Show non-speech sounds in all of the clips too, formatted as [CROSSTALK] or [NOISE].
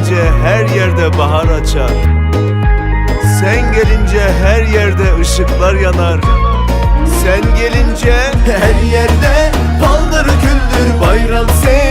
gelince her yerde bahar açar. Sen gelince her yerde ışıklar yanar. Sen gelince her yerde paldır küldür bayram. Sen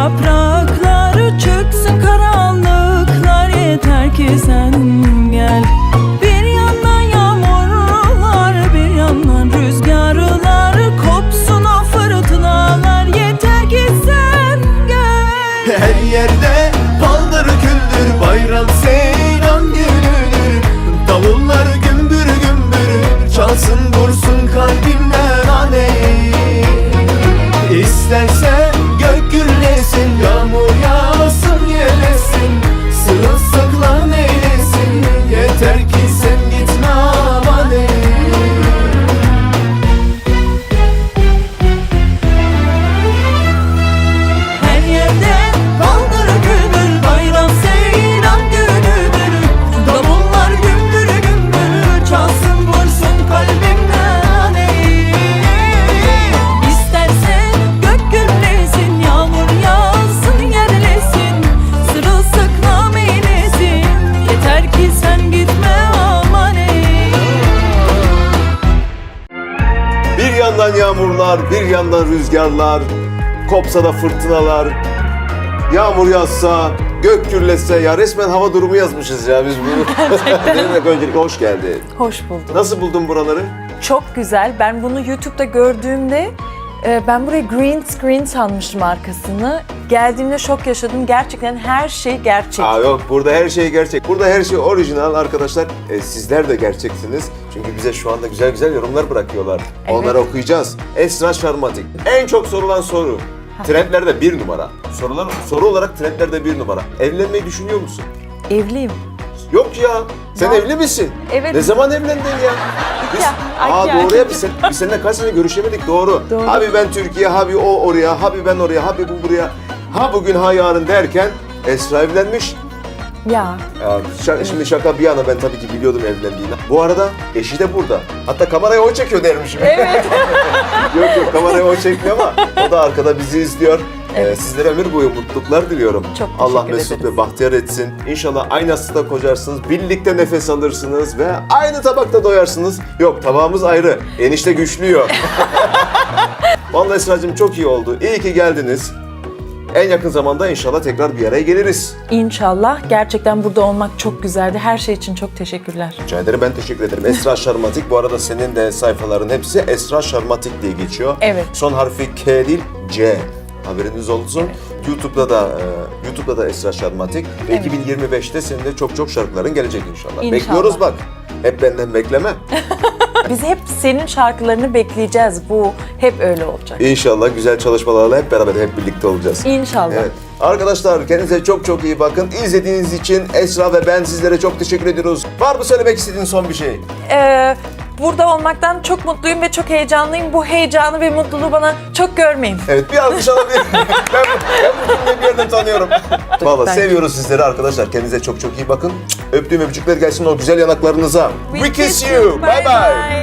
yapraklar Çıksın karanlıklar yeter ki sen gel. Bir yandan yağmurlar bir yandan rüzgarlar Kopsun o fırtınalar. Yeter ki sen gel. Her yerde paldır küldür Bayram seyran günüdür. Davullar gümbür gümbür Çalsın vursun yandan yağmurlar, bir yandan rüzgarlar, kopsa da fırtınalar, yağmur yağsa, gök gürletse ya resmen hava durumu yazmışız ya biz bunu. [LAUGHS] Demek öncelikle hoş geldin. Hoş buldum. Nasıl buldun buraları? Çok güzel. Ben bunu YouTube'da gördüğümde e, ben burayı green screen sanmıştım arkasını. Geldiğimde şok yaşadım. Gerçekten her şey gerçek. Aa yok burada her şey gerçek. Burada her şey orijinal arkadaşlar. E, sizler de gerçeksiniz. Çünkü bize şu anda güzel güzel yorumlar bırakıyorlar. Evet. Onları okuyacağız. Esra Şarmatik. En çok sorulan soru. Trendlerde bir numara. Sorular, soru olarak trendlerde bir numara. Evlenmeyi düşünüyor musun? Evliyim. Yok ya. Sen evli misin? Evet. Ne zaman evlendin ya? [LAUGHS] Biz, ay aa ya. doğru ya biz, sen, biz seninle kaç sene görüşemedik doğru. Doğru. Abi ben Türkiye, abi o oraya, abi ben oraya, abi bu buraya. Ha bugün ha yarın derken Esra evlenmiş. Ya. Ya, şa- şimdi şaka bir yana ben tabii ki biliyordum evlendiğini. Bu arada eşi de burada. Hatta kameraya o çekiyor dermişim. Evet. [LAUGHS] yok yok kameraya o çekmiyor ama o da arkada bizi izliyor. Ee, sizlere ömür boyu mutluluklar diliyorum. Çok Allah mesut ederiz. ve bahtiyar etsin. İnşallah aynı asıda kocarsınız, birlikte nefes alırsınız ve aynı tabakta doyarsınız. Yok tabağımız ayrı, enişte güçlüyor. [LAUGHS] Vallahi Esra'cığım çok iyi oldu. İyi ki geldiniz. En yakın zamanda inşallah tekrar bir araya geliriz. İnşallah. Gerçekten burada olmak çok güzeldi. Her şey için çok teşekkürler. Rica ederim ben teşekkür ederim. Esra Şarmatik bu arada senin de sayfaların hepsi Esra Şarmatik diye geçiyor. Evet. Son harfi K değil C. Haberiniz olsun. YouTube'da da e, YouTube'da da Esra Şarmatik. Ve Evet. 2025'te senin de çok çok şarkıların gelecek inşallah. İnşallah. Bekliyoruz bak. Hep benden bekleme. [LAUGHS] Biz hep senin şarkılarını bekleyeceğiz. Bu hep öyle olacak. İnşallah güzel çalışmalarla hep beraber hep birlikte olacağız. İnşallah. Evet. Arkadaşlar kendinize çok çok iyi bakın. İzlediğiniz için Esra ve ben sizlere çok teşekkür ediyoruz. Var mı söylemek istediğin son bir şey? Ee, burada olmaktan çok mutluyum ve çok heyecanlıyım. Bu heyecanı ve mutluluğu bana çok görmeyin. Evet bir alkış alabilir ben, [LAUGHS] ben bu cümleyi bir yerden tanıyorum. Valla Bence. seviyoruz sizleri arkadaşlar. Kendinize çok çok iyi bakın. Öptüğüm öpücükler gelsin o güzel yanaklarınıza. We kiss you. Bye bye.